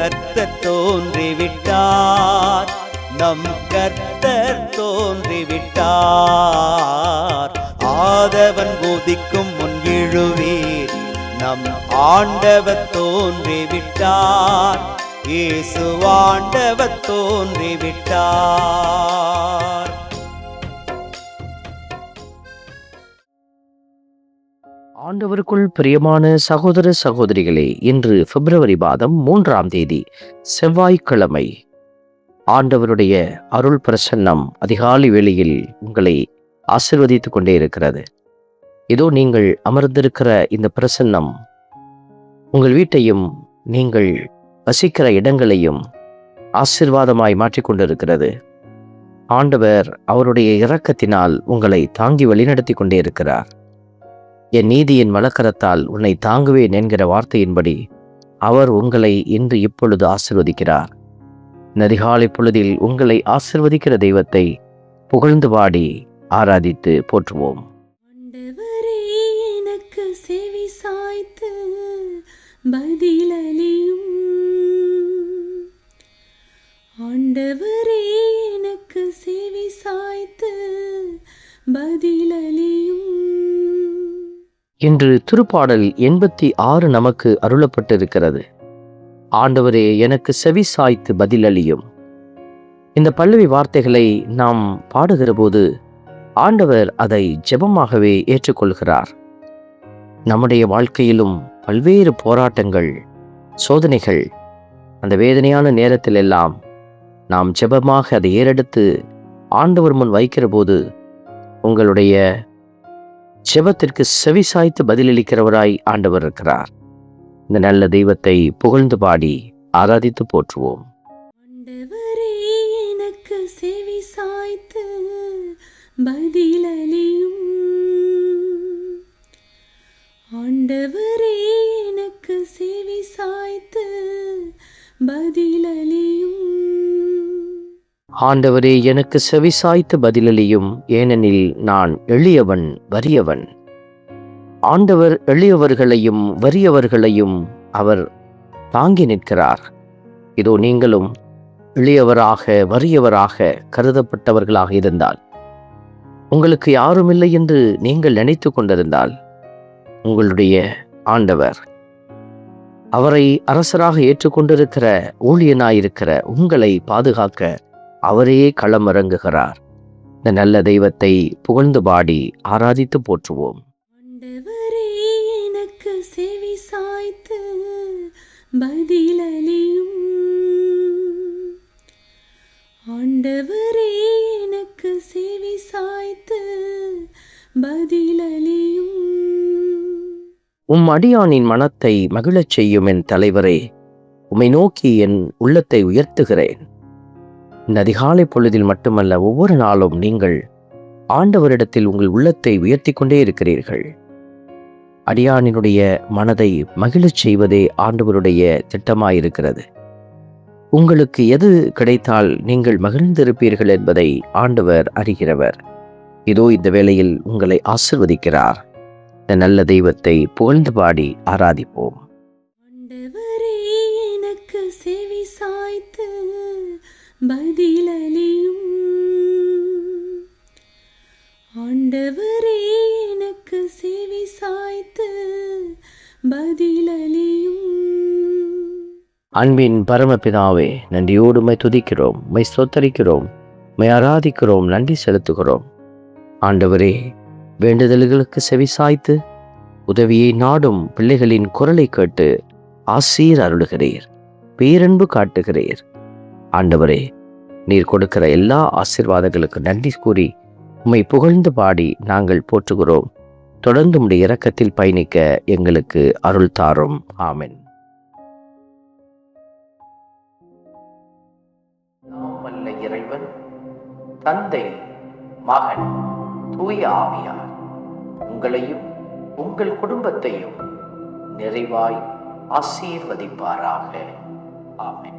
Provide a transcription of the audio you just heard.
கர்த்தர் தோன்றிவிட்டார். நம் கர்த்தர் தோன்றிவிட்டார். ஆதவன் போதிக்கும் முன் எழுவீர். நம் ஆண்டவர் தோன்றிவிட்டார். இயேசு ஆண்டவர் தோன்றிவிட்டார். ஆண்டவருக்குள் பிரியமான சகோதர சகோதரிகளே இன்று பிப்ரவரி மாதம் மூன்றாம் தேதி செவ்வாய்க்கிழமை. ஆண்டவருடைய அருள் பிரசன்னம் அதிகாலை வேளையில் உங்களை ஆசிர்வதித்துக் கொண்டே இருக்கிறது. இதோ நீங்கள் அமர்ந்திருக்கிற இந்த பிரசன்னம் உங்கள் வீட்டையும் நீங்கள் வசிக்கிற இடங்களையும் ஆசிர்வாதமாய் மாற்றிக்கொண்டிருக்கிறது ஆண்டவர் அவருடைய இரக்கத்தினால் உங்களை தாங்கி வழிநடத்தி கொண்டே இருக்கிறார். என் நீதியின் வழக்கரத்தால் உன்னை தாங்குவேன் என்கிற வார்த்தையின்படி அவர் உங்களை இன்று இப்பொழுது ஆசிர்வதிக்கிறார். நதிகாலை பொழுதில் உங்களை ஆசிர்வதிக்கிற தெய்வத்தை புகழ்ந்து பாடி ஆராதித்து போற்றுவோம். எனக்கு செவி சாய்த்து பதிலளியும். ஆண்டவர் இன்று திருப்பாடல் எண்பத்தி ஆறு நமக்கு அருளப்பட்டிருக்கிறது. ஆண்டவரே எனக்கு செவி சாய்த்து பதிலளியும். இந்த பல்லவி வார்த்தைகளை நாம் பாடுகிற போது ஆண்டவர் அதை ஜெபமாகவே ஏற்றுக்கொள்கிறார். நம்முடைய வாழ்க்கையிலும் பல்வேறு போராட்டங்கள் சோதனைகள் அந்த வேதனையான நேரத்தில் எல்லாம் நாம் ஜெபமாக அதை ஏறெடுத்து ஆண்டவர் முன் வைக்கிற போது உங்களுடைய ஜெபத்திற்கு செவிசாய்த்து பதிலளிக்கிறவராய் ஆண்டவர் இருக்கிறார். இந்த நல்ல தெய்வத்தை புகழ்ந்து பாடி ஆராதித்து போற்றுவோம். எனக்கு செவி சாய்த்து பதிலளியும். ஆண்டவரே எனக்கு செவி சாய்த்து பதிலளியும். ஆண்டவரே எனக்கு செவிசாய்த்து பதிலளியும் ஏனெனில் நான் எளியவன் வறியவன். ஆண்டவர் எளியவர்களையும் வறியவர்களையும் அவர் தாங்கி நிற்கிறார். இதோ நீங்களும் எளியவராக வறியவராக கருதப்பட்டவர்களாக இருந்தால் உங்களுக்கு யாரும் இல்லை என்று நீங்கள் நினைத்து கொண்டிருந்தால் உங்களுடைய ஆண்டவர் அவரை அரசராக ஏற்றுக்கொண்டிருக்கிற ஊழியனாயிருக்கிற உங்களை பாதுகாக்க அவரே களமிறங்குகிறார். இந்த நல்ல தெய்வத்தை புகழ்ந்து பாடி ஆராதித்து போற்றுவோம். எனக்கு செவி சாய்த்து பதிலளியும். ஆண்டவரே எனக்கு செவி சாய்த்து பதிலளியும். உம் அடியானின் மனத்தை மகிழச் செய்யும் என் தலைவரே உம்மை நோக்கி என் உள்ளத்தை உயர்த்துகிறேன். இந்த அதிகாலை பொழுதில் மட்டுமல்ல ஒவ்வொரு நாளும் நீங்கள் ஆண்டவரிடத்தில் உங்கள் உள்ளத்தை உயர்த்தி கொண்டே இருக்கிறீர்கள். அடியானினுடைய மனதை மகிழச் செய்வதே ஆண்டவருடைய திட்டமாயிருக்கிறது. உங்களுக்கு எது கிடைத்தால் நீங்கள் மகிழ்ந்திருப்பீர்கள் என்பதை ஆண்டவர் அறிகிறவர். இதோ இந்த வேளையில் உங்களை ஆசிர்வதிக்கிறார். இந்த நல்ல தெய்வத்தை புகழ்ந்து பாடி ஆராதிப்போம். பதிலளியும். ஆண்டவரே எனக்கு செவி சாய்த்து பதிலளியும். அன்பின் பரமபிதாவே நன்றியோடு மை துதிக்கிறோம் மை சொத்தரிக்கிறோம் மை ஆராதிக்கிறோம் நன்றி செலுத்துகிறோம். ஆண்டவரே வேண்டுதல்களுக்கு செவி சாய்த்து உதவியை நாடும் பிள்ளைகளின் குரலை கேட்டு ஆசீர் அருளுகிறீர் பேரன்பு காட்டுகிறீர். ஆண்டவரே நீர் கொடுக்கிற எல்லா ஆசீர்வாதங்களுக்கு நன்றி கூறி உம்மை புகழ்ந்து பாடி நாங்கள் போற்றுகிறோம். தொடர்ந்து உம்முடைய இரக்கத்தில் பயணிக்க எங்களுக்கு அருள் தாரும். ஆமென். இறைவன் தந்தை மகன் தூய ஆவியார். உங்களையும் உங்கள் குடும்பத்தையும் நிறைவாய் ஆசீர்வதிப்பாராக. ஆமென்.